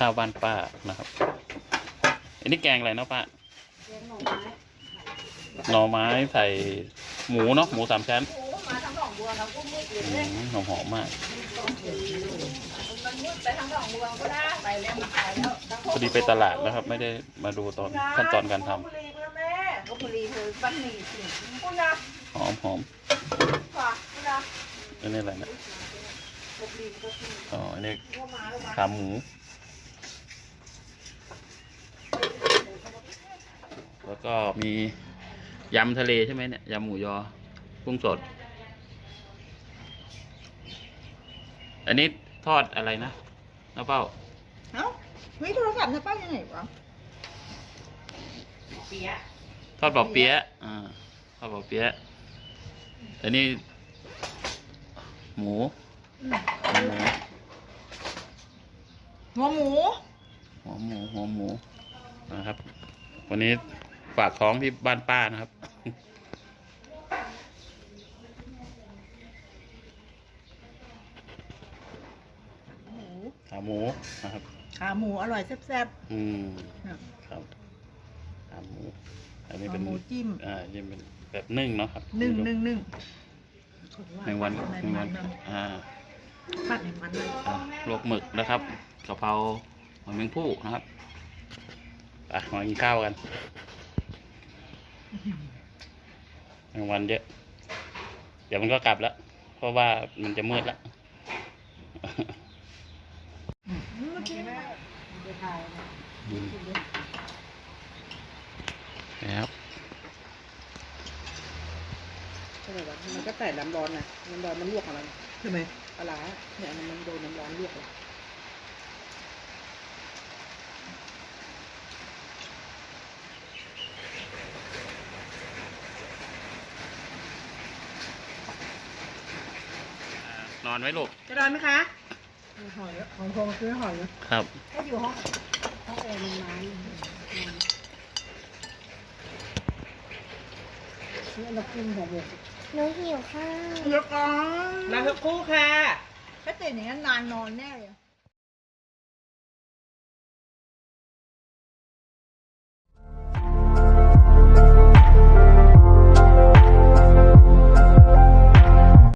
ข้าวบ้านป้านะครับ อันนี้แกงอะไรเนาะป้าเลี้ยงหน่อไม้หน่อไม้ใส่หมูเนาะหมูสามชั้นโอ้มาทางหนองบัวเราก็มืดเลยอืเนี่ยมหอมหอมมาก มันมืดไปทางหนองบัวก็ได้ไปแล้วมันไปแล้วพอดีไปตลาดนะครับ ไม่ได้มาดูตอนขั้นตอนการทำบุรีเพื่อนแม่ก็บุรีเธอบ้านหนีสิคุณนะหอมหอมฝากคุณนะอันนี้อะไรนะบุรีก็คืออ๋ออันนี้ก็มาแล้วมาขาหมู แล้วก็มียำทะเลใช่ไหมเนี่ยยำหมูยอกุ้งสด อันนี้ทอดอะไรนะน้าเป้าเอ้าเฮ้ยโทรศัพท์เธอป้ายังไงวะเปียทอดเปอเปี๊ยะอ่าทอดเปอเปี๊ยะอันนี้ หมูหัวหมูหัวหมูหัวหมูหัวหมูนะครับ วันนี้ ฝากท้องที่บ้านป้านะครับ หมูขาหมูนะครับ ขาหมูอร่อยแซ่บอืมๆเนี่ยครับขาหมู อันนี้ขาเป็นหมูจิ้ม อ่าจิ้มเป็นแบบนึ่งเนาะครับนึ่งนึ่งนึ่งแมงวันแมแมงงวัวันนอ่า ปัดแมงวันเลยอ่าลวกหมึกนะครับกะเพราหอยแมงผู้นะครับไปมากินข้าวกัน แมงวันเยอะเดี๋ยวมันก็กลับแล้ว เพราะว่ามันจะมืดแล้วบุญนะครับใช่ไหมวะมันก็ใส่น้ำร้อนนะน้ำร้อนมันลวกอะไรใช่ไหมปลาร้าเนี่ยมันโดนน้ำร้อนลวกเลย นอนไหมลูก จะร้อนไหมคะหอยของโทรซื้อหอยครับก็อยู่ห้องห้องแอร์มันไม้นี่เรากินหัวหมูหนูหิวข้าวเดี๋ยวก่อนแล้วสักครู่ค่ะ ถ้าตื่นอย่างนั้นนานนอนแน่เลย